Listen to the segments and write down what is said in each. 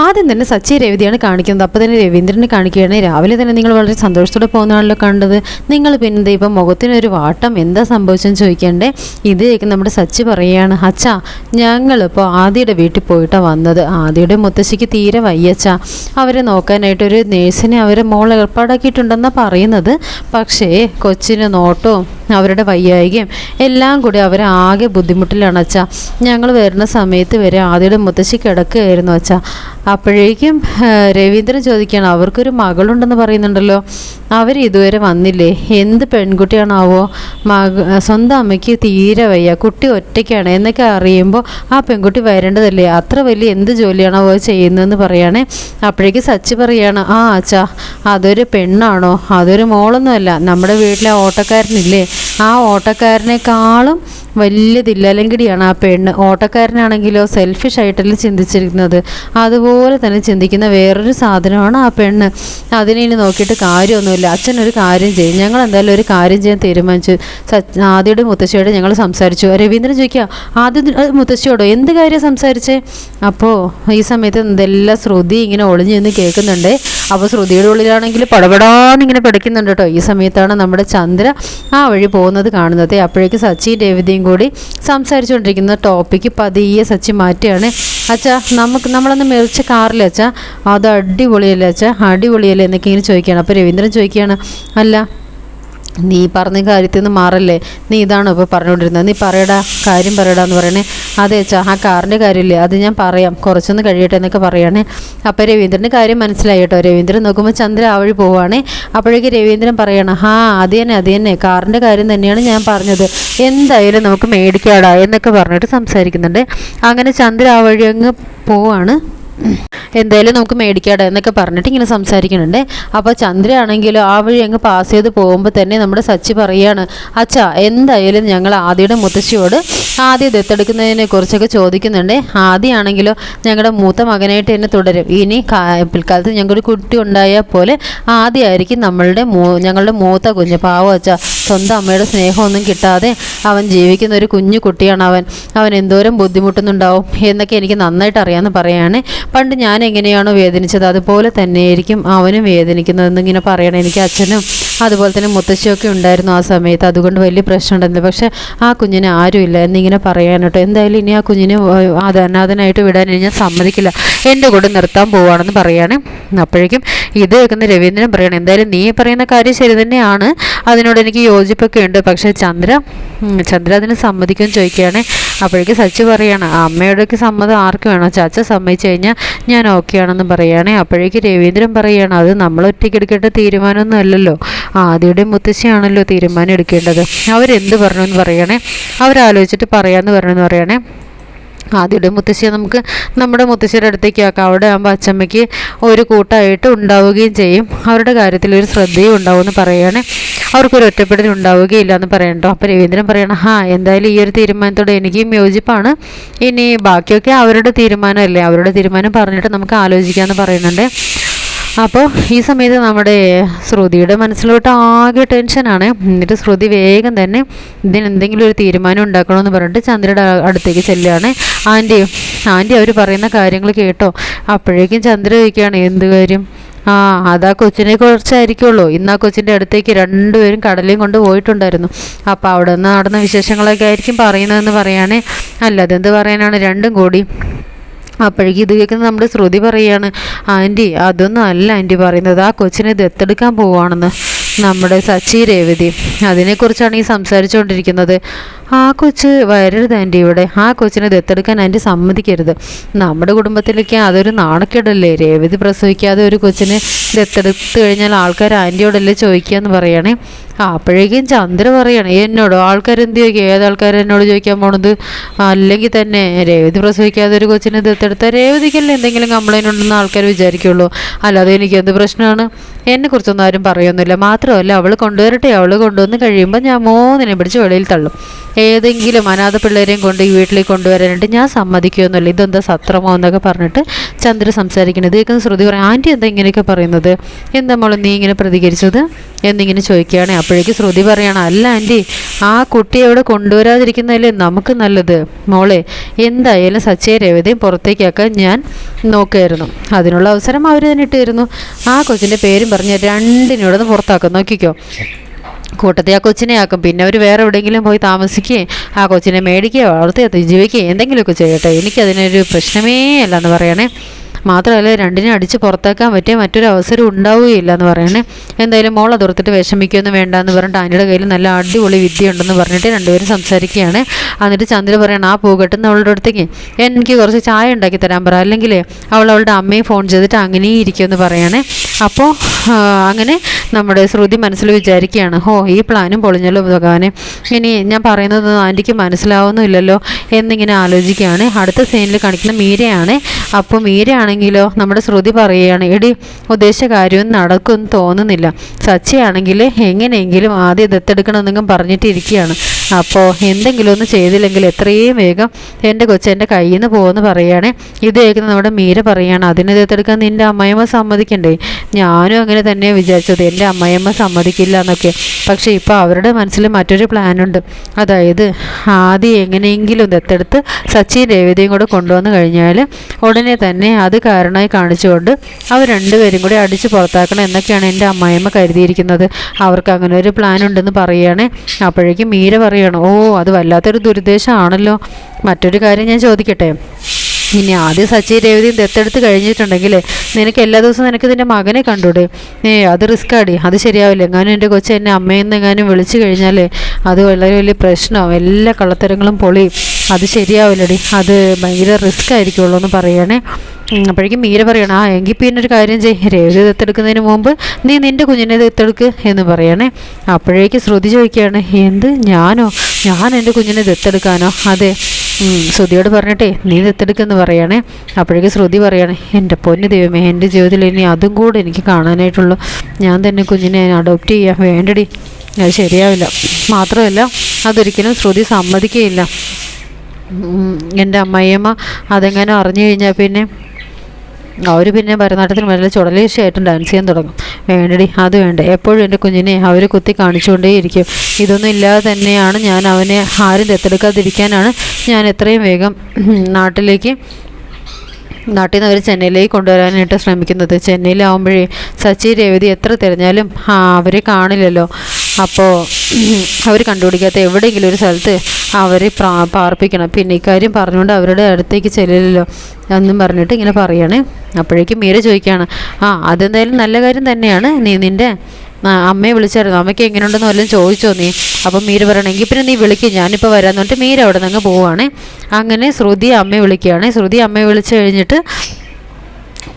ആദ്യം തന്നെ സച്ചി രവിതിയാണ് കാണിക്കുന്നത്. അപ്പോൾ തന്നെ രവീന്ദ്രനെ കാണിക്കുകയാണ്. രാവിലെ തന്നെ നിങ്ങൾ വളരെ സന്തോഷത്തോടെ പോകുന്നതാണല്ലോ കണ്ടത്? നിങ്ങൾ പിന്നെ ഇപ്പം മുഖത്തിനൊരു വാട്ടം എന്താ സംഭവിച്ചെന്ന് ചോദിക്കണ്ടേ ഇത് നമ്മുടെ സച്ചി പറയുകയാണ് അച്ഛാ ഞങ്ങളിപ്പോൾ ആദ്യയുടെ വീട്ടിൽ പോയിട്ടാണ് വന്നത്. ആദ്യയുടെ മുത്തശ്ശിക്ക് തീരെ വയ്യച്ചാ. അവരെ നോക്കാനായിട്ടൊരു നേഴ്സിനെ അവരെ മോൾ ഏർപ്പാടാക്കിയിട്ടുണ്ടെന്നാണ് പറയുന്നത്. പക്ഷേ കൊച്ചിന് നോട്ടവും അവരുടെ വയ്യായികയും എല്ലാം കൂടി അവർ ആകെ ബുദ്ധിമുട്ടിലാണ് അച്ഛാ. ഞങ്ങൾ വരുന്ന സമയത്ത് വരെ ആദ്യയുടെ മുത്തശ്ശി കിടക്കുകയായിരുന്നു അച്ഛാ. അപ്പോഴേക്കും രവീന്ദ്രൻ ചോദിക്കുകയാണ് അവർക്കൊരു മകളുണ്ടെന്ന് പറയുന്നുണ്ടല്ലോ? അവർ ഇതുവരെ വന്നില്ലേ? എന്ത് പെൺകുട്ടിയാണാവോ? മക സ്വന്തം അമ്മയ്ക്ക് തീരെ വയ്യ. കുട്ടി ഒറ്റയ്ക്കാണ്. എന്നൊക്കെ അറിയുമ്പോൾ ആ പെൺകുട്ടി വരേണ്ടതല്ലേ? അത്ര വലിയ എന്ത് ജോലിയാണോ അവ ചെയ്യുന്നതെന്ന് പറയുകയാണേ അപ്പോഴേക്ക് സച്ചി പറയാണ് ആ അച്ഛാ അതൊരു പെണ്ണാണോ? അതൊരു മോളൊന്നുമല്ല. നമ്മുടെ വീട്ടിലെ ഓട്ടക്കാരനില്ലേ? ആ ഓട്ടക്കാരനേക്കാളും വലിയ തില്ലലങ്കിടിയാണ് ആ പെണ്ണ്. ഓട്ടക്കാരനാണെങ്കിലോ സെൽഫിഷ് ആയിട്ടല്ല ചിന്തിച്ചിരിക്കുന്നത്. അതുപോലെ തന്നെ ചിന്തിക്കുന്ന വേറൊരു സാധനമാണ് ആ പെണ്ണ്. അതിനെ ഇനി നോക്കിയിട്ട് കാര്യമൊന്നുമില്ല. അച്ഛൻ ഒരു കാര്യം ചെയ്യും. ഞങ്ങൾ എന്തായാലും ഒരു കാര്യം ചെയ്യാൻ തീരുമാനിച്ചു. ആദ്യയുടെ മുത്തശ്ശിയോട് ഞങ്ങൾ സംസാരിച്ചു. രവീന്ദ്രൻ ചോദിക്കുക ആദ്യം മുത്തശ്ശിയോടോ? എന്ത് കാര്യം സംസാരിച്ചേ? അപ്പോൾ ഈ സമയത്ത് എന്തെല്ലാം ശ്രുതി ഇങ്ങനെ ഒളിഞ്ഞു നിന്ന് കേൾക്കുന്നുണ്ട്. അപ്പോൾ ശ്രുതിയുടെ ഉള്ളിലാണെങ്കിൽ പടപടാന്ന് ഇങ്ങനെ പിടയ്ക്കുന്നുണ്ട് കേട്ടോ ഈ സമയത്താണ് നമ്മുടെ ചന്ദ്ര ആ വഴി പോകുന്നത് കാണുന്നത്. അപ്പോഴേക്ക് സച്ചി രവിതയും കൂടി സംസാരിച്ചുകൊണ്ടിരിക്കുന്ന ടോപ്പിക്ക് പതിയെ സച്ചി മാറ്റുകയാണ്. അച്ഛാ നമുക്ക് നമ്മളൊന്ന് മെറിച്ച കാറിൽ അച്ഛാ. അത് അടിപൊളിയല്ലേ അച്ഛാ? അടിപൊളിയല്ലേ എന്നൊക്കെ ഇങ്ങനെ ചോദിക്കുകയാണ്. അപ്പോൾ രവീന്ദ്രൻ ചോദിക്കുകയാണ് അല്ല നീ പറഞ്ഞ കാര്യത്തിൽ നിന്ന് മാറല്ലേ? നീ ഇതാണോ ഇപ്പോൾ പറഞ്ഞുകൊണ്ടിരുന്നത്? നീ പറയടാ കാര്യം പറയടാ എന്ന് പറയണേ. അതെ ചാ ആ കാറിന്റെ കാര്യമില്ലേ? അത് ഞാൻ പറയാം. കുറച്ചൊന്ന് കഴിയട്ടെ എന്നൊക്കെ പറയുകയാണേ. അപ്പോൾ രവീന്ദ്രന്റെ കാര്യം മനസ്സിലായി കേട്ടോ. രവീന്ദ്രൻ നോക്കുമ്പോൾ ചന്ദ്ര ആ വഴി പോവുകയാണേ അപ്പോഴേക്ക് രവീന്ദ്രൻ പറയണം ആ അത് തന്നെ അത് തന്നെ. കാറിന്റെ കാര്യം തന്നെയാണ് ഞാൻ പറഞ്ഞത്. എന്തായാലും നമുക്ക് മേടിക്കാടാ എന്നൊക്കെ പറഞ്ഞിട്ട് സംസാരിക്കുന്നുണ്ട്. അങ്ങനെ ചന്ദ്ര ആ വഴി അങ്ങ് പോവാണ്. എന്തായാലും നമുക്ക് മേടിക്കാടെ എന്നൊക്കെ പറഞ്ഞിട്ട് ഇങ്ങനെ സംസാരിക്കുന്നുണ്ട്. അപ്പോൾ ചന്ദ്രയാണെങ്കിലും ആ വഴി അങ്ങ് പാസ് ചെയ്ത് പോകുമ്പോൾ തന്നെ നമ്മുടെ സച്ചി പറയാണ് അച്ഛാ എന്തായാലും ഞങ്ങൾ ആദ്യയുടെ മുത്തശ്ശിയോട് ആദ്യം ദത്തെടുക്കുന്നതിനെ കുറിച്ചൊക്കെ ചോദിക്കുന്നുണ്ട്. ആദ്യമാണെങ്കിലോ ഞങ്ങളുടെ മൂത്ത മകനായിട്ട് തന്നെ തുടരും. ഇനി പിൽക്കാലത്ത് ഞങ്ങൾക്കൊരു കുട്ടി ഉണ്ടായാൽ പോലെ ആദ്യമായിരിക്കും നമ്മളുടെ ഞങ്ങളുടെ മൂത്ത കുഞ്ഞ്. പാവം അച്ഛാ സ്വന്തം അമ്മയുടെ സ്നേഹമൊന്നും കിട്ടാതെ അവൻ ജീവിക്കുന്ന ഒരു കുഞ്ഞു കുട്ടിയാണ് അവൻ. അവൻ എന്തോരം ബുദ്ധിമുട്ടുന്നുണ്ടാവും എന്നൊക്കെ എനിക്ക് നന്നായിട്ട് അറിയാമെന്ന് പറയാണ്. പണ്ട് ഞാൻ എങ്ങനെയാണോ വേദനിച്ചത് അതുപോലെ തന്നെയായിരിക്കും അവനും വേദനിക്കുന്നതെന്ന് ഇങ്ങനെ പറയണം. എനിക്ക് അച്ഛനും അതുപോലെ തന്നെ മുത്തശ്ശിയൊക്കെ ഉണ്ടായിരുന്നു ആ സമയത്ത്. അതുകൊണ്ട് വലിയ പ്രശ്നം ഉണ്ടായിരുന്നില്ല. പക്ഷേ ആ കുഞ്ഞിന് ആരുമില്ല എന്നിങ്ങനെ പറയാൻ കേട്ടോ. എന്തായാലും ഇനി ആ കുഞ്ഞിനെ അത് അനാഥനായിട്ട് വിടാൻ ഞാൻ സമ്മതിക്കില്ല. എന്റെ കൂടെ നിർത്താൻ പോവാണെന്ന് പറയാണ്. അപ്പോഴേക്കും ഇത് കേൾക്കുന്ന രവീന്ദ്രൻ പറയണം എന്തായാലും നീ പറയുന്ന കാര്യം ശരി തന്നെയാണ്. അതിനോട് എനിക്ക് യോജിപ്പൊക്കെ ഉണ്ട്. പക്ഷേ ചന്ദ്ര ചന്ദ്ര അതിന് സമ്മതിക്കും ചോദിക്കുകയാണ്. അപ്പോഴേക്ക് സച്ചി പറയാണ് അമ്മയോടൊക്കെ സമ്മതം ആർക്ക് വേണം? ചാച്ച സമ്മതിച്ചു കഴിഞ്ഞാൽ ഞാൻ ഓക്കെ ആണെന്ന് പറയുകയാണെ അപ്പോഴേക്ക് രവീന്ദ്രൻ പറയുകയാണ് അത് നമ്മൾ ഒറ്റയ്ക്ക് എടുക്കേണ്ട തീരുമാനമൊന്നും അല്ലല്ലോ. ആദ്യയുടെ മുത്തശ്ശിയാണല്ലോ തീരുമാനം എടുക്കേണ്ടത്. അവരെന്ത് പറഞ്ഞു എന്ന് പറയണേ? അവരാലോചിച്ചിട്ട് പറയാമെന്ന് പറഞ്ഞെന്ന് പറയണേ? ആദ്യയുടെ മുത്തശ്ശിയെ നമുക്ക് നമ്മുടെ മുത്തശ്ശിയുടെ അടുത്തേക്ക് ആക്കാം. അവിടെ ആകുമ്പോൾ അച്ചമ്മയ്ക്ക് ഒരു കൂട്ടമായിട്ട് ഉണ്ടാവുകയും ചെയ്യും. അവരുടെ കാര്യത്തിൽ ഒരു ശ്രദ്ധയും ഉണ്ടാവുമെന്ന് പറയുകയാണ് അവർക്കൊരു ഒറ്റപ്പെടൽ ഉണ്ടാവുകയില്ല എന്ന് പറയണ്ടോ അപ്പോൾ രവീന്ദ്രൻ പറയണം ഹാ എന്തായാലും ഈ ഒരു തീരുമാനത്തോടെ എനിക്കും യോജിപ്പാണ്. ഇനി ബാക്കിയൊക്കെ അവരുടെ തീരുമാനമല്ലേ? അവരുടെ തീരുമാനം പറഞ്ഞിട്ട് നമുക്ക് ആലോചിക്കാമെന്ന് പറയുന്നുണ്ട്. അപ്പോൾ ഈ സമയത്ത് നമ്മുടെ ശ്രുതിയുടെ മനസ്സിലോട്ട് ആകെ ടെൻഷനാണ് എന്നിട്ട് ശ്രുതി വേഗം തന്നെ ഇതിന് എന്തെങ്കിലും ഒരു തീരുമാനം ഉണ്ടാക്കണമെന്ന് പറഞ്ഞിട്ട് ചന്ദ്രയുടെ അടുത്തേക്ക് ചെല്ലുകയാണ്. ആന്റി ആന്റി അവർ പറയുന്ന കാര്യങ്ങൾ കേട്ടോ. അപ്പോഴേക്കും ചന്ദ്ര ചോദിക്കുകയാണ് എന്ത് കാര്യം? ആ അതാ കൊച്ചിനെ കുറിച്ചായിരിക്കുള്ളൂ. ഇന്ന് ആ കൊച്ചിന്റെ അടുത്തേക്ക് രണ്ടുപേരും കടലയും കൊണ്ട് പോയിട്ടുണ്ടായിരുന്നു. അപ്പോൾ അവിടെ നിന്ന് നടന്ന വിശേഷങ്ങളൊക്കെ ആയിരിക്കും പറയുന്നതെന്ന് പറയുകയാണെ അല്ല അതെന്ത് പറയാനാണ്? രണ്ടും കൂടി. അപ്പോഴേക്കും ഇത് കേൾക്കുന്ന നമ്മുടെ ശ്രുതി പറയാണ് ആന്റി അതൊന്നും അല്ല ആന്റി പറയുന്നത്. ആ കൊച്ചിനെ ദത്തെടുക്കാൻ പോവാണെന്ന് നമ്മുടെ സച്ചി രേവതി അതിനെക്കുറിച്ചാണ് ഈ സംസാരിച്ചുകൊണ്ടിരിക്കുന്നത്. ആ കൊച്ച് വരരുത് ആന്റി ഇവിടെ. ആ കൊച്ചിനെ ദത്തെടുക്കാൻ ആന്റി സമ്മതിക്കരുത്. നമ്മുടെ കുടുംബത്തിലേക്ക് അതൊരു നാണക്കേടല്ലേ? രേവതി പ്രസവിക്കാതെ ഒരു കൊച്ചിനെ ദത്തെടുത്ത് കഴിഞ്ഞാൽ ആൾക്കാർ ആന്റിയോടല്ലേ ചോദിക്കുക എന്ന് പറയണേ. ആ അപ്പോഴേക്കും ചന്ദ്ര പറയണേ എന്നോട് ആൾക്കാർ എന്ത് ചോദിക്കുക ഏത് ആൾക്കാർ എന്നോട് ചോദിക്കാൻ പോണത്? അല്ലെങ്കിൽ തന്നെ രേവതി പ്രസവിക്കാതെ ഒരു കൊച്ചിനെ ദത്തെടുത്താൽ രേവതിക്കല്ലേ എന്തെങ്കിലും കംപ്ലൈന്റ് ഉണ്ടെന്ന് ആൾക്കാർ വിചാരിക്കുള്ളൂ. അല്ലാതെ എനിക്ക് എന്ത് പ്രശ്നമാണ്? എന്നെക്കുറിച്ചൊന്നും ആരും പറയുന്നില്ല മാത്രമല്ല അവൾ കൊണ്ടുവരട്ടെ. അവൾ കൊണ്ടുവന്ന് കഴിയുമ്പോൾ ഞാൻ മൂന്നിനെ പിടിച്ച് വെളിയിൽ തള്ളും. ഏതെങ്കിലും അനാഥ പിള്ളേരെയും കൊണ്ട് ഈ വീട്ടിലേക്ക് കൊണ്ടുവരാനായിട്ട് ഞാൻ സമ്മതിക്കുമെന്നില്ല ഇതെന്താ സത്രമോ എന്നൊക്കെ പറഞ്ഞിട്ട് ചന്ദ്ര സംസാരിക്കുന്നത് കേൾക്കുന്ന ശ്രുതി പറയും ആന്റി എന്താ ഇങ്ങനെയൊക്കെ പറയുന്നത്? എന്താ മോളെ നീ ഇങ്ങനെ പ്രതികരിച്ചത്? എന്നിങ്ങനെ ചോദിക്കുകയാണെ അപ്പോഴേക്ക് ശ്രുതി പറയണം അല്ല ആന്റി ആ കുട്ടിയെ അവിടെ കൊണ്ടുവരാതിരിക്കുന്നതല്ലേ നമുക്ക് നല്ലത്? മോളെ എന്തായാലും സച്ചയെ രേവതയും പുറത്തേക്കാക്കാൻ ഞാൻ നോക്കുമായിരുന്നു അതിനുള്ള അവസരം അവർ തന്നെ ഇട്ടുതരുന്നു ആ കൊച്ചിന്റെ പേരും പറഞ്ഞ് രണ്ടിനോടൊന്ന് പുറത്താക്കും. നോക്കിക്കോ. കൂട്ടത്തെ ആ കൊച്ചിനെ ആക്കും. പിന്നെ അവർ വേറെ എവിടെയെങ്കിലും പോയി താമസിക്കുകയും ആ കൊച്ചിനെ മേടിക്കുകയോ വളർത്തുകയോ ജീവിക്കുകയോ എന്തെങ്കിലുമൊക്കെ ചെയ്യട്ടെ. എനിക്കതിനൊരു പ്രശ്നമേ അല്ല എന്ന് പറയണേ. മാത്രമല്ല രണ്ടിനെ അടിച്ച് പുറത്താക്കാൻ പറ്റിയ മറ്റൊരു അവസരം ഉണ്ടാവുകയില്ല എന്ന് പറയണേ എന്തായാലും മോൾ അതുറത്തിട്ട് വിഷമിക്കുകയൊന്നും വേണ്ട എന്ന് പറഞ്ഞിട്ട് ആന്റിയുടെ കയ്യിൽ നല്ല അടിപൊളി വിദ്യ ഉണ്ടെന്ന് പറഞ്ഞിട്ട് രണ്ടുപേരും സംസാരിക്കുകയാണ്. എന്നിട്ട് ചന്ദ്ര പറയണം ആ പൂ കെട്ടുന്ന അവളുടെ അടുത്തേക്ക്. എനിക്ക് കുറച്ച് ചായ ഉണ്ടാക്കി തരാൻ പറ. അല്ലെങ്കിൽ അവൾ അവളുടെ അമ്മയെ ഫോൺ ചെയ്തിട്ട് അങ്ങനെ ഇരിക്കുമെന്ന് പറയണേ. അപ്പോൾ അങ്ങനെ നമ്മുടെ ശ്രുതി മനസ്സിൽ വിചാരിക്കുകയാണ് ഹോ ഈ പ്ലാനും പൊളിഞ്ഞല്ലോ ഭഗവാനെ. ഇനി ഞാൻ പറയുന്നത് ആന്റിക്ക് മനസ്സിലാവുന്നില്ലല്ലോ എന്നിങ്ങനെ ആലോചിക്കുകയാണ്. അടുത്ത സീനിൽ കാണിക്കുന്ന മീരയാണ്. അപ്പോൾ മീരയാണെങ്കിലോ നമ്മുടെ ശ്രുതി പറയുകയാണ് എടി ഉദ്ദേശ കാര്യവും നടക്കുമെന്ന് തോന്നുന്നില്ല. സച്ചയാണെങ്കിൽ എങ്ങനെയെങ്കിലും ആദ്യം ദത്തെടുക്കണമെന്നെങ്കിലും പറഞ്ഞിട്ടിരിക്കുകയാണ്. അപ്പോൾ എന്തെങ്കിലും ഒന്ന് ചെയ്തില്ലെങ്കിൽ എത്രയും വേഗം എന്റെ കൊച്ചെന്റെ കയ്യിൽ നിന്ന് പോകുമെന്ന് പറയുകയാണ്. ഇത് കേൾക്കുന്ന നമ്മുടെ മീര പറയുകയാണ് അതിനെ ദത്തെടുക്കാൻ നിന്റെ അമ്മയമ്മ സമ്മതിക്കണ്ടേ? ഞാനും അങ്ങനെ തന്നെ വിചാരിച്ചത് എന്റെ അമ്മയമ്മ സമ്മതിക്കില്ല എന്നൊക്കെ. പക്ഷേ ഇപ്പോൾ അവരുടെ മനസ്സിൽ മറ്റൊരു പ്ലാനുണ്ട് അതായത് ആദ്യം എങ്ങനെയെങ്കിലും ദത്തെടുത്ത് സച്ചിൻ രേവതിയും കൂടെ കൊണ്ടുവന്നു കഴിഞ്ഞാൽ ഉടനെ തന്നെ അത് കാരണമായി കാണിച്ചുകൊണ്ട് അവർ രണ്ടുപേരും കൂടി അടിച്ച് പുറത്താക്കണം എന്നൊക്കെയാണ് എന്റെ അമ്മായിമ്മ കരുതിയിരിക്കുന്നത്. അവർക്ക് അങ്ങനെ ഒരു പ്ലാൻ ഉണ്ടെന്ന് പറയുകയാണേ. അപ്പോഴേക്കും മീര പറയണം ഓ അത് വല്ലാത്തൊരു ദുരുദ്ദേശമാണല്ലോ മറ്റൊരു കാര്യം ഞാൻ ചോദിക്കട്ടെ? ഇനി ആദ്യം സച്ചി രേവതിയും ദത്തെടുത്ത് കഴിഞ്ഞിട്ടുണ്ടെങ്കിൽ നിനക്ക് എല്ലാ ദിവസവും നിനക്ക് നിന്റെ മകനെ കണ്ടൂടെ ഏ അത് റിസ്ക് ആടി. അത് ശരിയാവില്ല. എങ്ങാനും എന്റെ കൊച്ചു എന്നെ അമ്മയെന്ന് എങ്ങാനും വിളിച്ചു കഴിഞ്ഞാൽ അത് വളരെ വലിയ പ്രശ്നമാവും. എല്ലാ കള്ളത്തരങ്ങളും പൊളി അത് ശരിയാവില്ലടി. അത് ഭയങ്കര റിസ്ക് ആയിരിക്കുള്ളൂ എന്ന് പറയണേ അപ്പോഴേക്കും മീര പറയണം ആ എങ്കിൽ പിന്നെ ഒരു കാര്യം ചെയ്യ്. രേവതി ദത്തെടുക്കുന്നതിന് മുമ്പ് നീ നിന്റെ കുഞ്ഞിനെ ദത്തെടുക്ക് എന്ന് പറയണേ. അപ്പോഴേക്കും ശ്രുതി ചോദിക്കുകയാണ് എന്ത്? ഞാനോ? ഞാൻ എന്റെ കുഞ്ഞിനെ ദത്തെടുക്കാനോ? അതെ ശ്രുതിയോട് പറഞ്ഞിട്ടേ നീ ദത്തെടുക്കെന്ന് പറയണേ. അപ്പോഴേക്ക് ശ്രുതി പറയണേ എന്റെ പൊന്ന് ദൈവമേ എന്റെ ജീവിതത്തിൽ ഇനി അതും കൂടെ എനിക്ക് കാണാനായിട്ടുള്ളൂ. ഞാൻ തന്നെ കുഞ്ഞിനെ അഡോപ്റ്റ് ചെയ്യാൻ വേണ്ടടി. അത് ശരിയാവില്ല. മാത്രമല്ല അതൊരിക്കലും ശ്രുതി സമ്മതിക്കുകയില്ല. എന്റെ അമ്മയമ്മ അതെങ്ങനെ അറിഞ്ഞു കഴിഞ്ഞാൽ പിന്നെ അവർ പിന്നെ ഭരതനാട്യത്തിന് മേലെ ചുടലേശയായിട്ടും ഡാൻസ് ചെയ്യാൻ തുടങ്ങും. വേണ്ടടി അത് വേണ്ട. എപ്പോഴും എന്റെ കുഞ്ഞിനെ അവർ കുത്തി കാണിച്ചുകൊണ്ടേയിരിക്കും. ഇതൊന്നും ഇല്ലാതെ തന്നെയാണ് ഞാൻ അവനെ ആരും ദത്തെടുക്കാതിരിക്കാനാണ് ഞാൻ എത്രയും വേഗം നാട്ടിലേക്ക് നാട്ടിൽ നിന്ന് അവർ ചെന്നൈയിലേക്ക് കൊണ്ടുവരാനായിട്ട് ശ്രമിക്കുന്നത്. ചെന്നൈയിലാവുമ്പോഴേ സച്ചി രേവതി എത്ര തിരഞ്ഞാലും അവരെ കാണില്ലല്ലോ. അപ്പോൾ അവർ കണ്ടുപിടിക്കാത്ത എവിടെയെങ്കിലും ഒരു സ്ഥലത്ത് അവരെ പാർപ്പിക്കണം. പിന്നെ ഇക്കാര്യം പറഞ്ഞുകൊണ്ട് അവരുടെ അടുത്തേക്ക് ചെല്ലില്ലല്ലോ എന്നും പറഞ്ഞിട്ട് ഇങ്ങനെ പറയാണ്. അപ്പോഴേക്കും മീര ചോദിക്കുകയാണ് ആ അതെന്തായാലും നല്ല കാര്യം തന്നെയാണ്. നീ നിന്റെ അമ്മയെ വിളിച്ചായിരുന്നു. അമ്മയ്ക്ക് എങ്ങനെയുണ്ടെന്ന് വല്ലതും ചോദിച്ചോ നീ? അപ്പം മീര പറയണമെങ്കിൽ പിന്നെ നീ വിളിക്കും ഞാനിപ്പോൾ വരാമെന്ന് പറഞ്ഞിട്ട് മീര അവിടെ നിന്ന് അങ്ങ് പോവുകയാണ് അങ്ങനെ ശ്രുതി അമ്മയെ വിളിക്കുകയാണ്. ശ്രുതി അമ്മയെ വിളിച്ചു കഴിഞ്ഞിട്ട്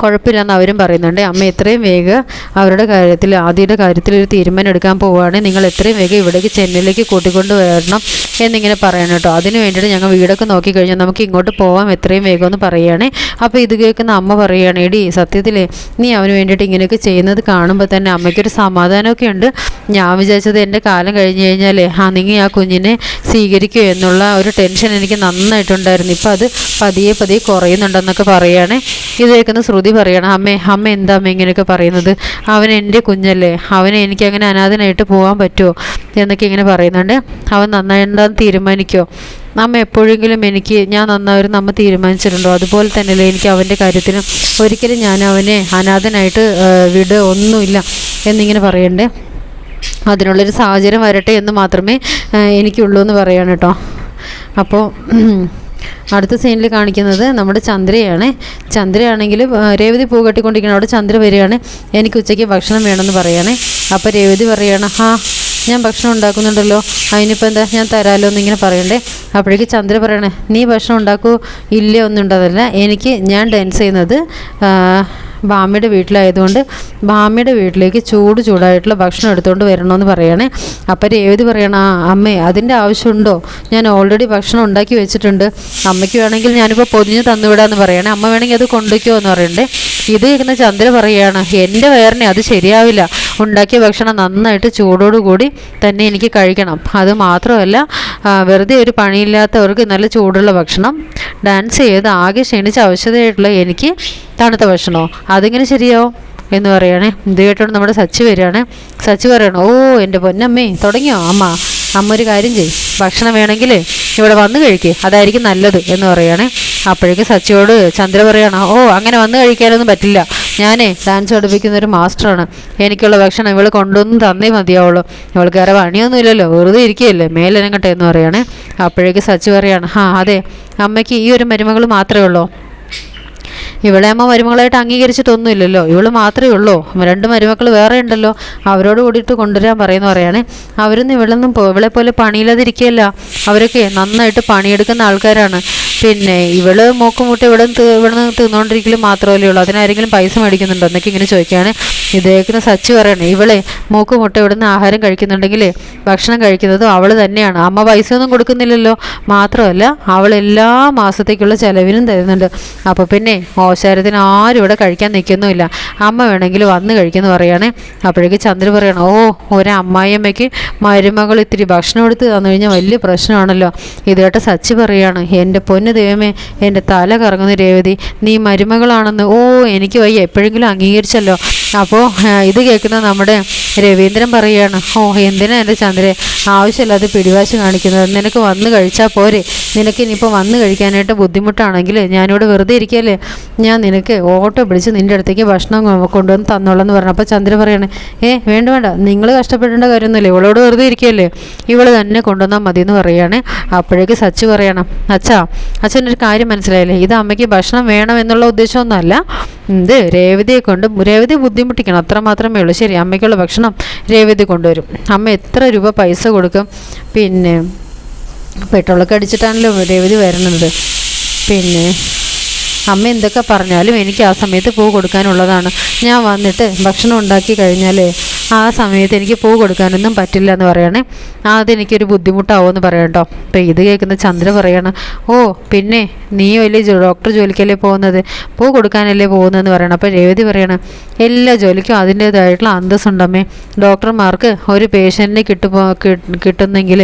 കുഴപ്പമില്ലെന്ന് അവരും പറയുന്നുണ്ട്. അമ്മ എത്രയും വേഗം അവരുടെ കാര്യത്തിൽ ആദ്യയുടെ കാര്യത്തിൽ ഒരു തീരുമാനം എടുക്കാൻ പോവുകയാണ്. നിങ്ങൾ എത്രയും വേഗം ഇവിടേക്ക് ചെന്നൈയിലേക്ക് കൂട്ടിക്കൊണ്ട് വരണം എന്നിങ്ങനെ പറയണം കേട്ടോ. അതിന് വേണ്ടിയിട്ട് ഞങ്ങൾ വീടൊക്കെ നോക്കിക്കഴിഞ്ഞാൽ നമുക്ക് ഇങ്ങോട്ട് പോവാം എത്രയും വേഗം എന്ന് പറയുകയാണേ. അപ്പോൾ ഇത് കേൾക്കുന്ന അമ്മ പറയുകയാണ് എടി സത്യത്തിലേ നീ അവന് വേണ്ടിയിട്ട് ഇങ്ങനെയൊക്കെ ചെയ്യുന്നത് കാണുമ്പോൾ തന്നെ അമ്മയ്ക്കൊരു സമാധാനമൊക്കെ ഉണ്ട്. ഞാൻ വിചാരിച്ചത് എന്റെ കാലം കഴിഞ്ഞ് കഴിഞ്ഞാലേ ആ നിങ്ങൾ ആ കുഞ്ഞിനെ സ്വീകരിക്കുക എന്നുള്ള ഒരു ടെൻഷൻ എനിക്ക് നന്നായിട്ടുണ്ടായിരുന്നു. ഇപ്പോൾ അത് പതിയെ പതിയെ കുറയുന്നുണ്ടെന്നൊക്കെ പറയുകയാണ്. ഇത് കേൾക്കുന്ന ശ്രുതി പറയണം അമ്മേ അമ്മ എന്താ അമ്മ ഇങ്ങനെയൊക്കെ പറയുന്നത്? അവൻ എന്റെ കുഞ്ഞല്ലേ അവനെ എനിക്ക് അങ്ങനെ അനാഥനായിട്ട് പോകാൻ പറ്റുമോ? എന്നൊക്കെ ഇങ്ങനെ പറയുന്നുണ്ട്. അവൻ നന്നായിട്ടുണ്ടാകുന്ന തീരുമാനിക്കുമോ അമ്മ എപ്പോഴെങ്കിലും എനിക്ക് ഞാൻ നന്നാവരും അമ്മ തീരുമാനിച്ചിട്ടുണ്ടോ? അതുപോലെ തന്നെയല്ലേ എനിക്ക് അവന്റെ കാര്യത്തിനും. ഒരിക്കലും ഞാൻ അവനെ അനാഥനായിട്ട് വിട ഒന്നുമില്ല എന്നിങ്ങനെ പറയണ്ടേ. അതിനുള്ളൊരു സാഹചര്യം വരട്ടെ എന്ന് മാത്രമേ എനിക്കുള്ളൂ എന്ന് പറയാണ് കേട്ടോ. അപ്പോൾ അടുത്ത സീനിൽ കാണിക്കുന്നത് നമ്മുടെ ചന്ദ്രയാണ്. ചന്ദ്രയാണെങ്കിൽ രേവതി പൂ കെട്ടിക്കൊണ്ടിരിക്കണം അവിടെ ചന്ദ്ര വരികയാണ്. എനിക്ക് ഉച്ചയ്ക്ക് ഭക്ഷണം വേണമെന്ന് പറയുകയാണ് അപ്പോൾ രേവതി പറയുകയാണ് ഹാ ഞാൻ ഭക്ഷണം ഉണ്ടാക്കുന്നുണ്ടല്ലോ. അതിനിപ്പോൾ എന്താ ഞാൻ തരാമല്ലോ എന്നിങ്ങനെ പറയണ്ടേ? അപ്പോഴേക്ക് ചന്ദ്ര പറയണേ നീ ഭക്ഷണം ഉണ്ടാക്കൂ? ഇല്ല ഒന്നും ഉണ്ടതല്ല എനിക്ക് ഞാൻ ഡാൻസ് ചെയ്യുന്നത് ബാമ്മയുടെ വീട്ടിലായതുകൊണ്ട് ബാമ്മയുടെ വീട്ടിലേക്ക് ചൂട് ചൂടായിട്ടുള്ള ഭക്ഷണം എടുത്തുകൊണ്ട് വരണമെന്ന് പറയണേ. അപ്പം രേവതി പറയണ അമ്മേ അതിന്റെ ആവശ്യമുണ്ടോ? ഞാൻ ഓൾറെഡി ഭക്ഷണം ഉണ്ടാക്കി വെച്ചിട്ടുണ്ട്. അമ്മയ്ക്ക് വേണമെങ്കിൽ ഞാനിപ്പോൾ പൊതിഞ്ഞ് തന്നുവിടാന്ന് പറയണേ. അമ്മ വേണമെങ്കിൽ അത് കൊണ്ടുവയ്ക്കുമോ എന്ന് പറയണ്ടേ? ഇത് കേൾക്കുന്ന ചന്ദ്ര പറയുകയാണ്. എന്റെ വയറിനെ അത് ശരിയാവില്ല. ഉണ്ടാക്കിയ ഭക്ഷണം നന്നായിട്ട് ചൂടോടുകൂടി തന്നെ എനിക്ക് കഴിക്കണം. അത് മാത്രമല്ല വെറുതെ ഒരു പണിയില്ലാത്തവർക്ക് നല്ല ചൂടുള്ള ഭക്ഷണം. ഡാൻസ് ചെയ്ത് ആകെ ക്ഷണിച്ച ആവശ്യതയായിട്ടുള്ള എനിക്ക് തണുത്ത ഭക്ഷണമോ അതിങ്ങനെ ശരിയാവും എന്ന് പറയുകയാണേ ഇത് കേട്ടോണ്ട് നമ്മുടെ സച്ചി വരികയാണ്. സച്ചി പറയണം ഓ എന്റെ പൊന്നമ്മേ തുടങ്ങിയോ? അമ്മ അമ്മ ഒരു കാര്യം ചെയ്യും. ഭക്ഷണം വേണമെങ്കിൽ ഇവിടെ വന്ന് കഴിക്കേ. അതായിരിക്കും നല്ലത്. എന്ന് പറയുകയാണേ അപ്പോഴേക്കും സച്ചിയോട് ചന്ദ്ര പറയണം ഓ അങ്ങനെ വന്ന് കഴിക്കാനൊന്നും പറ്റില്ല. ഞാനേ ഡാൻസ് പഠിപ്പിക്കുന്ന ഒരു മാസ്റ്ററാണ് എനിക്കുള്ള ഭക്ഷണം ഇവൾ കൊണ്ടുവന്ന് തന്നേ മതിയാവുള്ളൂ. ഇവൾക്ക് വേറെ പണിയൊന്നുമില്ലല്ലോ വെറുതെ ഇരിക്കുകയല്ലേ മേലനങ്ങട്ടെ എന്ന് പറയാണ്. അപ്പോഴേക്ക് സച്ച് പറയാണ് ആ അതെ അമ്മയ്ക്ക് ഈ ഒരു മരുമകൾ മാത്രമേ ഉള്ളൂ. ഇവളെ അമ്മ മരുമകളായിട്ട് അംഗീകരിച്ചിട്ടൊന്നുമില്ലല്ലോ. ഇവൾ മാത്രമേ ഉള്ളൂ. രണ്ട് മരുമക്കൾ വേറെ ഉണ്ടല്ലോ. അവരോട് കൂടിയിട്ട് കൊണ്ടുവരാൻ പറയുന്ന പറയാണ് അവരൊന്നും ഇവളൊന്നും ഇവളെ പോലെ പണിയില്ലാതിരിക്കുകയല്ല. അവരൊക്കെ നന്നായിട്ട് പണിയെടുക്കുന്ന ആൾക്കാരാണ്. പിന്നെ ഇവൾ മൂക്കുമുട്ടി ഇവിടെ ഇവിടെ നിന്ന് തിന്നുകൊണ്ടിരിക്കലും മാത്രമല്ലേ ഉള്ളൂ. അതിനാരെങ്കിലും പൈസ മേടിക്കുന്നുണ്ടോ എന്നൊക്കെ ഇങ്ങനെ ചോദിക്കുകയാണ്. ഇദ്ദേഹത്തിന് സച്ച് പറയണേ ഇവളെ മൂക്കുമുട്ട ഇവിടെ നിന്ന് ആഹാരം കഴിക്കുന്നുണ്ടെങ്കിൽ ഭക്ഷണം കഴിക്കുന്നതും അവൾ തന്നെയാണ്. അമ്മ പൈസ ഒന്നും കൊടുക്കുന്നില്ലല്ലോ. മാത്രമല്ല അവൾ എല്ലാ മാസത്തേക്കുള്ള ചെലവിനും തരുന്നുണ്ട്. അപ്പോൾ പിന്നെ ഓശാരത്തിന് ആരും ഇവിടെ കഴിക്കാൻ നിൽക്കുന്നുമില്ല. അമ്മ വേണമെങ്കിൽ വന്ന് കഴിക്കുന്നു പറയുകയാണേ. അപ്പോഴേക്ക് ചന്ദ്ര പറയണം ഓ ഒരമ്മായിയമ്മയ്ക്ക് മരുമകൾ ഇത്തിരി ഭക്ഷണം എടുത്ത് തന്നു കഴിഞ്ഞാൽ വലിയ പ്രശ്നമാണല്ലോ. ഇതേട്ട് സച്ചി പറയാണ് എന്റെ പൊന്ന് ദൈവമേ എന്റെ തല കറങ്ങുന്ന രേവതി. നീ മരുമകളാണെന്ന് ഓ എനിക്ക് വയ്യ. എപ്പോഴെങ്കിലും അംഗീകരിച്ചല്ലോ. അപ്പോൾ ഇത് കേൾക്കുന്ന നമ്മുടെ രവീന്ദ്രൻ പറയുകയാണ് ഓ എന്തിനാ എന്റെ ചന്ദ്രൻ ആവശ്യമില്ലാതെ പിടിവാശി കാണിക്കുന്നത്. നിനക്ക് വന്ന് കഴിച്ചാൽ പോരെ. നിനക്ക് ഇനിയിപ്പോൾ വന്ന് കഴിക്കാനായിട്ട് ബുദ്ധിമുട്ടാണെങ്കിൽ ഞാനിവിടെ വെറുതെ ഇരിക്കുകയല്ലേ? ഞാൻ നിനക്ക് ഓട്ടോ പിടിച്ച് നിന്റെ അടുത്തേക്ക് ഭക്ഷണം കൊണ്ടുവന്ന് തന്നോളാം എന്ന് പറഞ്ഞപ്പോൾ ചന്ദ്ര പറയാണ് ഏ വേണ്ട വേണ്ട. നിങ്ങൾ കഷ്ടപ്പെടേണ്ട കാര്യമൊന്നുമില്ല. ഇവളോട് വെറുതെ ഇരിക്കുകയല്ലേ ഇവൾ തന്നെ കൊണ്ടുവന്നാൽ മതി എന്ന് പറയുകയാണ് അപ്പോഴേക്ക് സച്ചു പറയണം അച്ഛാ അച്ഛനൊരു കാര്യം മനസ്സിലായില്ലേ? ഇത് അമ്മയ്ക്ക് ഭക്ഷണം വേണമെന്നുള്ള ഉദ്ദേശമൊന്നുമല്ല. ഇത് രേവതിയെ കൊണ്ട് രേവതി ബുദ്ധിമുട്ടിക്കണം. അത്ര മാത്രമേ ഉള്ളൂ. ശരി അമ്മയ്ക്കുള്ള ഭക്ഷണം രേവതി കൊണ്ടുവരും. അമ്മ എത്ര രൂപ പൈസ കൊടുക്കും? പിന്നെ പെട്രോളൊക്കെ അടിച്ചിട്ടാണല്ലോ രേവതി വരുന്നത് പിന്നെ അമ്മ എന്തൊക്കെ പറഞ്ഞാലും എനിക്ക് ആ സമയത്ത് പൂ കൊടുക്കാനുള്ളതാണ്. ഞാൻ വന്നിട്ട് ഭക്ഷണം ഉണ്ടാക്കി കഴിഞ്ഞാൽ ആ സമയത്ത് എനിക്ക് പൂ കൊടുക്കാനൊന്നും പറ്റില്ല എന്ന് പറയണേ അതെനിക്കൊരു ബുദ്ധിമുട്ടാവുമെന്ന് പറയാം കേട്ടോ. അപ്പം ഇത് കേൾക്കുന്ന ചന്ദ്ര പറയണം ഓ പിന്നെ നീ വലിയ ഡോക്ടർ ജോലിക്കല്ലേ പോകുന്നത്? പൂ കൊടുക്കാനല്ലേ പോകുന്നതെന്ന് പറയണം. അപ്പോൾ രേവതി പറയണം എല്ലാ ജോലിക്കും അതിന്റേതായിട്ടുള്ള അന്തസ്സുണ്ടമ്മേ. ഡോക്ടർമാർക്ക് ഒരു പേഷ്യന്റിനെ കിട്ടുപോ കിട്ടുന്നെങ്കിൽ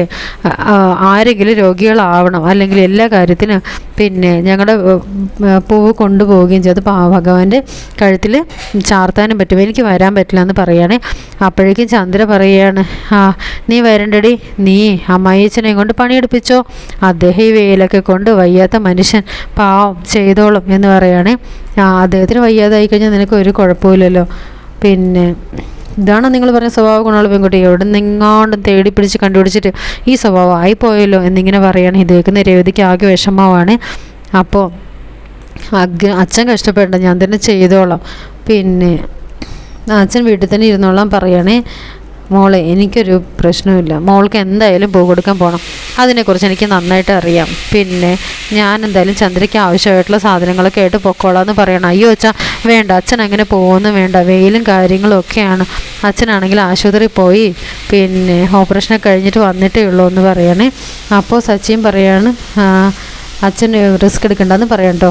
ആരെങ്കിലും രോഗികളാവണം. അല്ലെങ്കിൽ എല്ലാ കാര്യത്തിനും പിന്നെ ഞങ്ങളുടെ പൂവ് കൊണ്ടുപോവുകയും ചെയ്ത്. ഭഗവാന്റെ കഴുത്തിൽ ചാർത്താനും പറ്റും. എനിക്ക് വരാൻ പറ്റില്ല എന്ന് പറയുകയാണെ അപ്പോഴേക്കും ചന്ദ്ര പറയുകയാണ് ആ നീ വരണ്ടടി. നീ അമ്മായിച്ചനെ കൊണ്ട് പണിയെടുപ്പിച്ചോ? അദ്ദേഹം ഈ വെയിലൊക്കെ കൊണ്ട് വയ്യാത്ത മനുഷ്യൻ. പാവം ചെയ്തോളും എന്ന് പറയുകയാണെ ആ അദ്ദേഹത്തിന് വയ്യാതായി കഴിഞ്ഞാൽ നിനക്ക് ഒരു കുഴപ്പമില്ലല്ലോ പിന്നെ ഇതാണ് നിങ്ങൾ പറഞ്ഞ സ്വഭാവ ഗുണമുള്ള പെൺകുട്ടി? എവിടെ നിന്നെങ്ങാണ്ടും തേടി പിടിച്ച് കണ്ടുപിടിച്ചിട്ട് ഈ സ്വഭാവം ആയിപ്പോയല്ലോ എന്നിങ്ങനെ പറയുകയാണ് ഇത് കേൾക്കുന്ന രേവതിക്ക് ആകെ വിഷമമാണ്. അപ്പോൾ അച്ഛൻ കഷ്ടപ്പെടേണ്ട ഞാൻ തന്നെ ചെയ്തോളാം. പിന്നെ അച്ഛൻ വീട്ടിൽ തന്നെ ഇരുന്നോളാം പറയണേ. മോളെ എനിക്കൊരു പ്രശ്നമില്ല മോൾക്ക് എന്തായാലും പൂ കൊടുക്കാൻ പോകണം അതിനെക്കുറിച്ച് എനിക്ക് നന്നായിട്ട് അറിയാം. പിന്നെ ഞാൻ എന്തായാലും ചന്ദ്രയ്ക്ക് ആവശ്യമായിട്ടുള്ള സാധനങ്ങളൊക്കെ ആയിട്ട് പൊക്കോളാം എന്ന് പറയണം. അയ്യോ അച്ഛാ വേണ്ട. അച്ഛൻ അങ്ങനെ പോകുന്നു വേണ്ട. വെയിലും കാര്യങ്ങളും ഒക്കെയാണ്. അച്ഛനാണെങ്കിൽ ആശുപത്രിയിൽ പോയി പിന്നെ ഓപ്പറേഷനൊക്കെ കഴിഞ്ഞിട്ട് വന്നിട്ടേ ഉള്ളൂ എന്ന് പറയണേ. അപ്പോൾ സച്ചിയും പറയാണ് "ആ, അച്ഛൻ റിസ്ക് എടുക്കണ്ടെന്ന് പറയണ്ടോ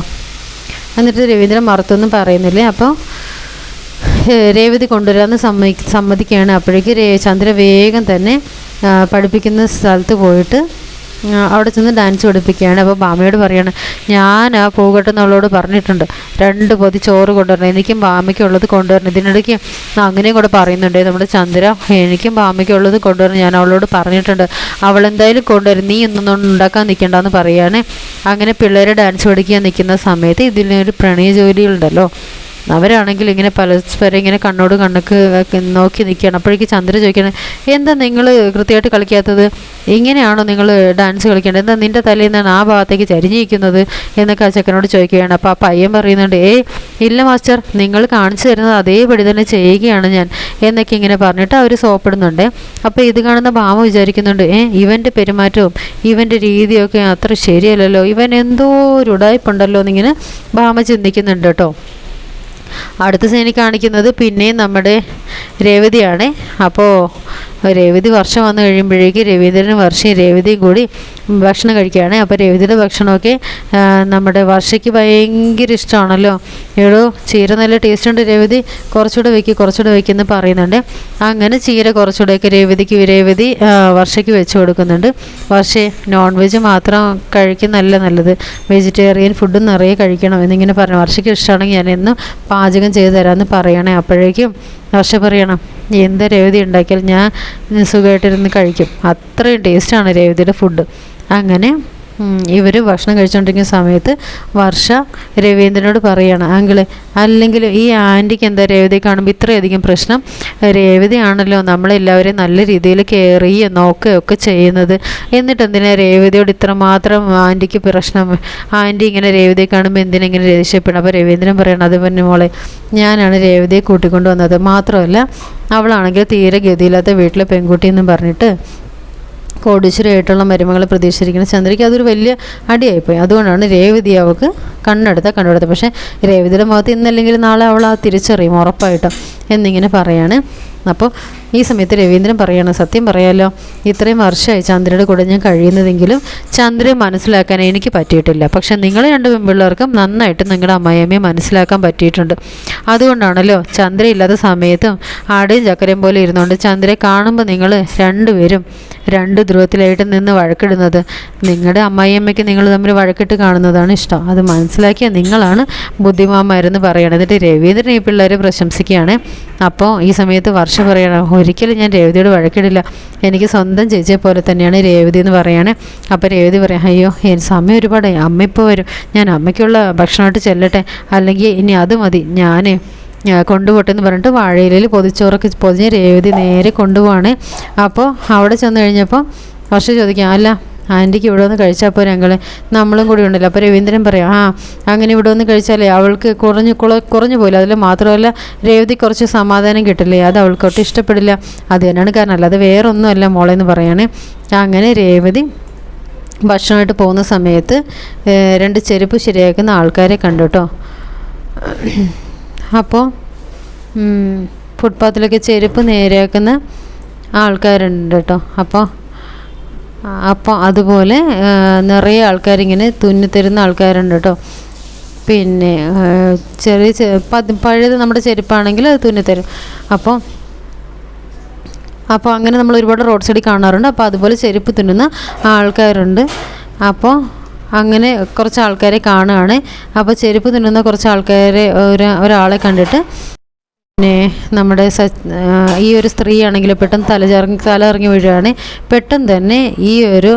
എന്നിട്ട് രവീന്ദ്രൻ മറുത്തൊന്നും പറയുന്നില്ലേ? അപ്പോൾ രേവതി കൊണ്ടുവരാമെന്ന് സമ്മതി സമ്മതിക്കുകയാണ്. അപ്പോഴേക്ക് രേ ചന്ദ്ര വേഗം തന്നെ പഠിപ്പിക്കുന്ന സ്ഥലത്ത് പോയിട്ട് അവിടെ ചെന്ന് ഡാൻസ് പഠിപ്പിക്കുകയാണ്. അപ്പോൾ ബാമയോട് പറയാണ് ഞാൻ ആ പോകട്ടെന്നുള്ളവളോട് പറഞ്ഞിട്ടുണ്ട്. രണ്ട് പൊതി ചോറ് കൊണ്ടുവരണം. എനിക്കും ബാമയ്ക്കും ഉള്ളത് കൊണ്ടുവരണം. ഇതിനിടയ്ക്ക് അങ്ങനെയും കൂടെ പറയുന്നുണ്ട്. നമ്മുടെ ചന്ദ്ര എനിക്കും ബാമയ്ക്കും ഉള്ളത് കൊണ്ടുവരണം. ഞാൻ അവളോട് പറഞ്ഞിട്ടുണ്ട്. അവൾ എന്തായാലും കൊണ്ടുവരും. നീ ഒന്നും ഉണ്ടാക്കാൻ നിൽക്കണ്ടെന്ന് പറയുകയാണ് അങ്ങനെ പിള്ളേരെ ഡാൻസ് പഠിക്കാൻ നിൽക്കുന്ന സമയത്ത് ഇതിനൊരു പ്രണയ ജോലികളുണ്ടല്ലോ. അവരാണെങ്കിൽ ഇങ്ങനെ പരസ്പരം ഇങ്ങനെ കണ്ണോട് കണ്ണക്ക് നോക്കി നിൽക്കുകയാണ്. അപ്പോഴേക്ക് ചന്ദ്ര ചോദിക്കണം എന്താ നിങ്ങൾ കൃത്യമായിട്ട് കളിക്കാത്തത്? ഇങ്ങനെയാണോ നിങ്ങൾ ഡാൻസ് കളിക്കേണ്ടത്? എന്താ നിന്റെ തലയിൽ നിന്നാണ് ആ ഭാഗത്തേക്ക് ചരിഞ്ഞിരിക്കുന്നത്? എന്നൊക്കെ ആ ചെക്കനോട് ചോദിക്കുകയാണ്. അപ്പോൾ ആ പയ്യൻ പറയുന്നുണ്ട് ഏയ് ഇല്ല മാസ്റ്റർ നിങ്ങൾ കാണിച്ചു തരുന്നത് അതേപടി തന്നെ ചെയ്യുകയാണ് ഞാൻ എന്നൊക്കെ ഇങ്ങനെ പറഞ്ഞിട്ട് അവർ സോപ്പിടുന്നുണ്ട്. അപ്പോൾ ഇത് കാണുന്ന ഭാമ വിചാരിക്കുന്നുണ്ട് ഏ ഇവന്റെ പെരുമാറ്റവും ഇവന്റെ രീതിയൊക്കെ അത്ര ശരിയല്ലല്ലോ. ഇവൻ എന്തോ ഒരു ഉടായ്പുണ്ടല്ലോ എന്നിങ്ങനെ ഭാമ ചിന്തിക്കുന്നുണ്ട് കേട്ടോ. അടുത്ത സീനിൽ കാണിക്കുന്നത് പിന്നെയും നമ്മുടെ രേവതിയാണ്. അപ്പോൾ രേവതി വർഷം വന്നു കഴിയുമ്പോഴേക്ക് രവീന്ദ്രനും വർഷയും രേവതിയും കൂടി ഭക്ഷണം കഴിക്കുകയാണ്. അപ്പോൾ രേവതിയുടെ ഭക്ഷണമൊക്കെ നമ്മുടെ വർഷയ്ക്ക് ഭയങ്കര ഇഷ്ടമാണല്ലോ. എടോ ചീര നല്ല ടേസ്റ്റ് ഉണ്ട് രേവതി. കുറച്ചുകൂടെ വെക്കി കുറച്ചുകൂടെ വെക്കെന്ന് പറയുന്നുണ്ട്. അങ്ങനെ ചീര കുറച്ചുകൂടെയൊക്കെ രേവതിക്ക് രേവതി വർഷയ്ക്ക് വെച്ച് കൊടുക്കുന്നുണ്ട്. വർഷേ നോൺ വെജ് മാത്രം കഴിക്കുന്നല്ല നല്ലത്. വെജിറ്റേറിയൻ ഫുഡും നിറയെ കഴിക്കണം എന്നിങ്ങനെ പറഞ്ഞു. വർഷയ്ക്ക് ഇഷ്ടമാണെങ്കിൽ ഞാൻ എന്നും പാചകം ചെയ്ത് തരാമെന്ന് പറയണേ. അപ്പോഴേക്കും വർഷ പറയണം എന്ത് രേവതി ഉണ്ടാക്കിയാൽ ഞാൻ സുഖമായിട്ടിരുന്ന് കഴിക്കും. അത്രയും ടേസ്റ്റാണ് രേവതിയുടെ ഫുഡ് അങ്ങനെ ഇവർ ഭക്ഷണം കഴിച്ചുകൊണ്ടിരിക്കുന്ന സമയത്ത് വർഷ രവീന്ദ്രനോട് പറയാണ് അങ്കിൾ അല്ലെങ്കിൽ ഈ ആന്റിക്ക് എന്താ രേവതി കാണുമ്പോൾ ഇത്രയധികം പ്രശ്നം? രേവതിയാണല്ലോ നമ്മളെല്ലാവരെയും നല്ല രീതിയിൽ കെയർ ചെയ്യുക നോക്കുകയൊക്കെ ഒക്കെ ചെയ്യുന്നത്. എന്നിട്ട് എന്തിനാ രേവതിയോട് ഇത്രമാത്രം ആന്റിക്ക് പ്രശ്നം? ആന്റി ഇങ്ങനെ രേവതിയെ കാണുമ്പോൾ എന്തിനാ ഇങ്ങനെ ദേഷ്യപ്പെടും അപ്പോൾ രവീന്ദ്രൻ പറയണം അത് പറഞ്ഞു മോളെ ഞാനാണ് രേവതിയെ കൂട്ടിക്കൊണ്ടു വന്നത്. മാത്രമല്ല അവളാണെങ്കിൽ തീരെ ഗതിയില്ലാത്ത വീട്ടിലെ പെൺകുട്ടി എന്നും പറഞ്ഞിട്ട് കോടീശ്വരമായിട്ടുള്ള മരുമകളെ പ്രതീക്ഷിച്ചിരിക്കുന്ന ചന്ദ്രയ്ക്ക് അതൊരു വലിയ അടിയായിപ്പോയി. അതുകൊണ്ടാണ് രേവതി അവൾക്ക് കണ്ണെടുത്ത കണ്ടെടുത്ത് പക്ഷേ രേവതിയുടെ മുഖത്ത് ഇന്നല്ലെങ്കിൽ നാളെ അവൾ ആ തിരിച്ചറിയും ഉറപ്പായിട്ടും എന്നിങ്ങനെ പറയാണ്. അപ്പോൾ ഈ സമയത്ത് രവീന്ദ്രൻ പറയാണ് സത്യം പറയാലോ ഇത്രയും വർഷമായി ചന്ദ്രയുടെ കൂടെ ഞാൻ കഴിയുന്നതെങ്കിലും ചന്ദ്രയെ മനസ്സിലാക്കാൻ എനിക്ക് പറ്റിയിട്ടില്ല. പക്ഷെ നിങ്ങൾ രണ്ട് പെൺപിള്ളേർക്കും നന്നായിട്ട് നിങ്ങളുടെ അമ്മായിയമ്മയെ മനസ്സിലാക്കാൻ പറ്റിയിട്ടുണ്ട്. അതുകൊണ്ടാണല്ലോ ചന്ദ്ര ഇല്ലാത്ത സമയത്തും ആടയും ചക്കരയും പോലെ ഇരുന്നുകൊണ്ട് ചന്ദ്രയെ കാണുമ്പോൾ നിങ്ങൾ രണ്ടുപേരും രണ്ട് ധ്രുവത്തിലായിട്ട് നിന്ന് വഴക്കിടുന്നത്. നിങ്ങളുടെ അമ്മായിയമ്മയ്ക്ക് നിങ്ങൾ തമ്മിൽ വഴക്കിട്ട് കാണുന്നതാണ് ഇഷ്ടം. അത് മനസ്സിലാക്കിയ നിങ്ങളാണ് ബുദ്ധിമാന്മാരെന്ന് പറയണത് എന്നിട്ട് രവീന്ദ്രൻ ഈ പിള്ളേരെ പ്രശംസിക്കുകയാണ്. അപ്പോൾ ഈ സമയത്ത് വർഷ പറയണം ഒരിക്കലും ഞാൻ രേവതിയോട് വഴക്കിടില്ല. എനിക്ക് സ്വന്തം ചേച്ചിയെ പോലെ തന്നെയാണ് രേവതി എന്ന് പറയാണ്. അപ്പോൾ രേവതി പറയാം അയ്യോ സമയം ഒരുപാടായി. അമ്മ ഇപ്പോൾ വരും. ഞാൻ അമ്മയ്ക്കുള്ള ഭക്ഷണമായിട്ട് ചെല്ലട്ടെ? അല്ലെങ്കിൽ ഇനി അത് മതി. ഞാൻ കൊണ്ടുപോട്ടെന്ന് പറഞ്ഞിട്ട് വാഴയിലയിൽ പൊതിച്ചോറൊക്കെ പൊതിഞ്ഞ് രേവതി നേരെ കൊണ്ടുപോവാണ്. അപ്പോൾ അവിടെ ചെന്ന് കഴിഞ്ഞപ്പോൾ വർഷം ചോദിക്കാം അല്ല ആന്റിക്ക് ഇവിടെ വന്ന് കഴിച്ചാൽ പോരെ ഞങ്ങൾ നമ്മളും കൂടി ഉണ്ടല്ലോ. അപ്പോൾ രവീന്ദ്രൻ പറയാം ആ അങ്ങനെ ഇവിടെ വന്ന് കഴിച്ചാലേ അവൾക്ക് കുറഞ്ഞു കുറഞ്ഞു പോയില്ല? അതിൽ മാത്രമല്ല രേവതി കുറച്ച് സമാധാനം കിട്ടില്ലേ? അത് അവൾക്കൊട്ട് ഇഷ്ടപ്പെടില്ല. അത് തന്നെയാണ് കാരണം. അല്ലാതെ വേറെ ഒന്നുമല്ല മോളെന്ന് പറയാണ്. അങ്ങനെ രേവതി ഭക്ഷണമായിട്ട് പോകുന്ന സമയത്ത് രണ്ട് ചെരുപ്പ് ശരിയാക്കുന്ന ആൾക്കാരെ കണ്ടു കേട്ടോ അപ്പോൾ ഫുട്പാത്തിലൊക്കെ ചെരുപ്പ് നേരെയാക്കുന്ന ആൾക്കാരുണ്ട് കേട്ടോ അപ്പോൾ അപ്പോൾ അതുപോലെ നിറയെ ആൾക്കാരിങ്ങനെ തുന്നിത്തരുന്ന ആൾക്കാരുണ്ട് കേട്ടോ. പിന്നെ ചെറിയ പഴയത് നമ്മുടെ ചെരുപ്പാണെങ്കിൽ അത് തുന്നിത്തരും അപ്പോൾ അപ്പോൾ അങ്ങനെ നമ്മൾ ഒരുപാട് റോഡ് സൈഡിൽ കാണാറുണ്ട്. അപ്പോൾ അതുപോലെ ചെരുപ്പ് തുന്നുന്ന ആൾക്കാരുണ്ട്. അപ്പോൾ അങ്ങനെ കുറച്ച് ആൾക്കാരെ കാണുകയാണ്. അപ്പോൾ ചെരുപ്പ് തുന്നുന്ന കുറച്ച് ആൾക്കാരെ ഒരാളെ കണ്ടിട്ട് പിന്നെ നമ്മുടെ ഈ ഒരു സ്ത്രീയാണെങ്കിൽ പെട്ടെന്ന് തലചറങ്ങി തലയിറങ്ങി വീഴുകയാണ്. പെട്ടെന്ന് തന്നെ ഈ ഒരു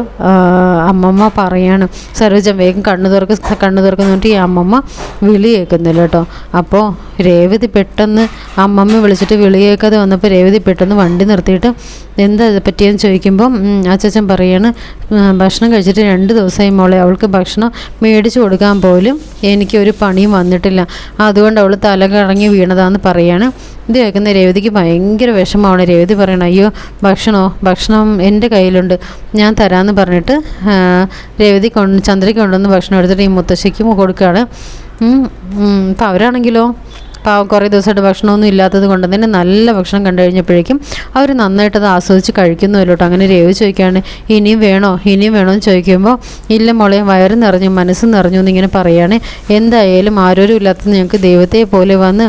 അമ്മമ്മ പറയാണ് സരോജം വേഗം കണ്ണു തുറക്ക് കണ്ണു തുറക്കുന്നിട്ട് ഈ അമ്മമ്മ വിളി കേൾക്കുന്നില്ല കേട്ടോ. അപ്പോൾ രേവതി പെട്ടെന്ന് അമ്മമ്മ വിളിച്ചിട്ട് വിളി കേൾക്കാതെ വന്നപ്പോൾ രേവതി പെട്ടെന്ന് വണ്ടി നിർത്തിയിട്ട് എന്താ പറ്റിയെന്ന് ചോദിക്കുമ്പം അച്ചച്ചൻ പറയാണ് ഭക്ഷണം കഴിച്ചിട്ട് രണ്ട് ദിവസമായി മോളെ അവൾക്ക് ഭക്ഷണം മേടിച്ചു കൊടുക്കാൻ പോലും എനിക്ക് ഒരു പണിയും വന്നിട്ടില്ല. അതുകൊണ്ട് അവൾ തല കറങ്ങി വീണതാന്ന് പറയാണ്. ഇത് കേൾക്കുന്ന രേവതിക്ക് ഭയങ്കര വിഷമമാണ്. രേവതി പറയണം അയ്യോ ഭക്ഷണോ? ഭക്ഷണം എന്റെ കയ്യിലുണ്ട്. ഞാൻ തരാമെന്ന് പറഞ്ഞിട്ട് രേവതി കൊണ്ട് ചന്ദ്രയ്ക്ക് കൊണ്ടുവന്ന് ഭക്ഷണം എടുത്തിട്ട് ഈ മുത്തശ്ശിക്കും കൊടുക്കുകയാണ്. അപ്പം അവരാണെങ്കിലോ? പാവം കുറേ ദിവസമായിട്ട് ഭക്ഷണമൊന്നും ഇല്ലാത്തത് കൊണ്ട് തന്നെ നല്ല ഭക്ഷണം കണ്ടു കഴിഞ്ഞപ്പോഴേക്കും അവർ നന്നായിട്ട് അത് ആസ്വദിച്ച് കഴിക്കുന്നുമല്ലോ അങ്ങനെ രേവ് ചോദിക്കുകയാണ് ഇനിയും വേണോ? ഇനിയും വേണോ? എന്ന് ചോദിക്കുമ്പോൾ ഇല്ല മോളെ വയറ് നിറഞ്ഞു മനസ്സ് നിറഞ്ഞു എന്നിങ്ങനെ പറയുകയാണ്. എന്തായാലും ആരോരും ഇല്ലാത്തത് ഞങ്ങൾക്ക് ദൈവത്തെ പോലെ വന്ന്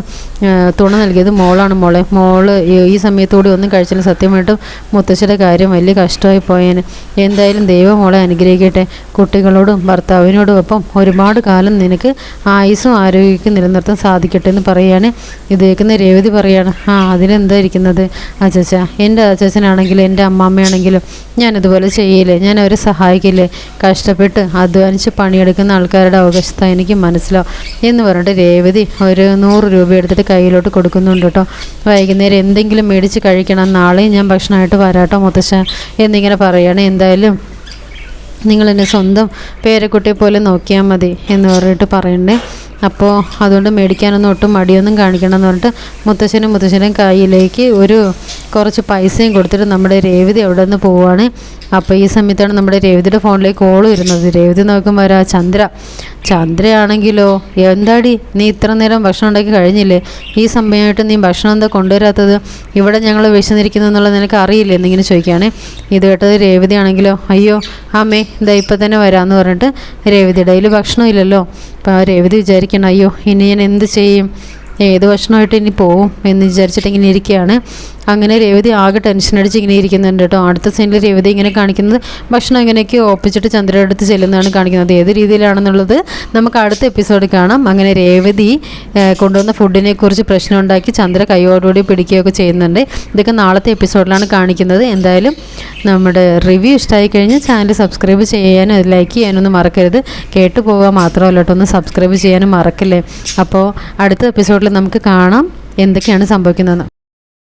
തുണ നൽകിയത് മോളാണ് മോളെ. മോൾ ഈ സമയത്തോടെ ഒന്നും കഴിച്ചില്ല. സത്യമായിട്ടും മുത്തശ്ശിയുടെ കാര്യം വലിയ കഷ്ടമായി പോയേന്. എന്തായാലും ദൈവം മോളെ അനുഗ്രഹിക്കട്ടെ. കുട്ടികളോടും ഭർത്താവിനോടും ഒപ്പം ഒരുപാട് കാലം നിനക്ക് ആയുസും ആരോഗ്യം നിലനിർത്താൻ സാധിക്കട്ടെ എന്ന് പറയും പറയാണ്. ഇത് കേൾക്കുന്ന രേവതി പറയാണ് ആ അതിനെന്താ ഇരിക്കുന്നത്? അച്ചാച്ച എന്റെ അച്ചാച്ചനാണെങ്കിലും എന്റെ അമ്മാമ്മയാണെങ്കിലും ഞാനിതുപോലെ ചെയ്യില്ലേ? ഞാൻ അവരെ സഹായിക്കില്ലേ? കഷ്ടപ്പെട്ട് അധ്വാനിച്ച് പണിയെടുക്കുന്ന ആൾക്കാരുടെ അവകാശത്ത എനിക്ക് മനസ്സിലാവും. എന്ന് പറഞ്ഞിട്ട് രേവതി ഒരു നൂറ് രൂപ എടുത്തിട്ട് കയ്യിലോട്ട് കൊടുക്കുന്നുണ്ട് കേട്ടോ. വൈകുന്നേരം എന്തെങ്കിലും മേടിച്ച് കഴിക്കണം നാളെയും ഞാൻ ഭക്ഷണമായിട്ട് വരാട്ടോ മുത്തശ്ശ എന്നിങ്ങനെ പറയുകയാണ് എന്തായാലും നിങ്ങൾ എന്നെ സ്വന്തം പേരക്കുട്ടിയെ പോലെ നോക്കിയാൽ മതി എന്ന് പറഞ്ഞിട്ട് പറയണ്ടേ. അപ്പോൾ അതുകൊണ്ട് മേടിക്കാനൊന്നും ഒട്ടും മടിയൊന്നും കാണിക്കണം എന്ന് പറഞ്ഞിട്ട് മുത്തശ്ശനും മുത്തശ്ശനും കയ്യിലേക്ക് ഒരു കുറച്ച് പൈസയും കൊടുത്തിട്ട് നമ്മുടെ രേവതി അവിടെ നിന്ന് പോവുകയാണ് അപ്പോൾ ഈ സമയത്താണ് നമ്മുടെ രേവതിയുടെ ഫോണിലേക്ക് കോൾ വരുന്നത്. രേവതി നോക്കുമ്പോൾ വരാ ചന്ദ്ര ചന്ദ്രയാണെങ്കിലോ? എന്താടി നീ ഇത്ര നേരം ഭക്ഷണം ഉണ്ടാക്കി കഴിഞ്ഞില്ലേ? ഈ സമയമായിട്ട് നീ ഭക്ഷണം എന്താ കൊണ്ടുവരാത്തത്? ഇവിടെ ഞങ്ങൾ വിശന്നിരിക്കുന്നു എന്നുള്ളത് നിനക്ക് അറിയില്ലേ? എന്നിങ്ങനെ ചോദിക്കുകയാണ്. ഇത് കേട്ടത് രേവതി ആണെങ്കിലോ അയ്യോ അമ്മേ ഇതാ ഇപ്പം തന്നെ വരാമെന്ന് പറഞ്ഞിട്ട് രേവതിയുടെ കയ്യിൽ ഭക്ഷണം ഇല്ലല്ലോ അവർ രേവതി വിചാരിക്കണം അയ്യോ ഇനി ഞാൻ എന്ത് ചെയ്യും? ഏത് ഭക്ഷണമായിട്ട് ഇനി പോവും? എന്ന് വിചാരിച്ചിട്ട് ഇങ്ങനെ ഇരിക്കുകയാണ്. അങ്ങനെ രേവതി ആകെ ടെൻഷൻ അടിച്ച് ഇങ്ങനെ ഇരിക്കുന്നുണ്ട് കേട്ടോ. അടുത്ത സീനിൽ രേവതി ഇങ്ങനെ കാണിക്കുന്നത് ഭക്ഷണം ഇങ്ങനെയൊക്കെ ഒപ്പിച്ചിട്ട് ചന്ദ്രയുടെ അടുത്ത് ചെല്ലുന്നതാണ് കാണിക്കുന്നത്. ഏത് രീതിയിലാണെന്നുള്ളത് നമുക്ക് അടുത്ത എപ്പിസോഡിൽ കാണാം. അങ്ങനെ രേവതി കൊണ്ടുവന്ന ഫുഡിനെ കുറിച്ച് പ്രശ്നം ഉണ്ടാക്കി ചന്ദ്ര കൈയോടുകൂടി പിടിക്കുകയൊക്കെ ചെയ്യുന്നുണ്ട്. ഇതൊക്കെ നാളത്തെ എപ്പിസോഡിലാണ് കാണിക്കുന്നത്. എന്തായാലും നമ്മുടെ റിവ്യൂ ഇഷ്ടമായി കഴിഞ്ഞാൽ ചാനൽ സബ്സ്ക്രൈബ് ചെയ്യാനും ലൈക്ക് ചെയ്യാനൊന്നും മറക്കരുത്. കേട്ടു പോവുക മാത്രമല്ല കേട്ടോ ഒന്ന് സബ്സ്ക്രൈബ് ചെയ്യാനും മറക്കില്ലേ? അപ്പോൾ അടുത്ത എപ്പിസോഡിൽ നമുക്ക് കാണാം. എന്തൊക്കെയാണ് സംഭവിക്കുന്നതെന്ന്.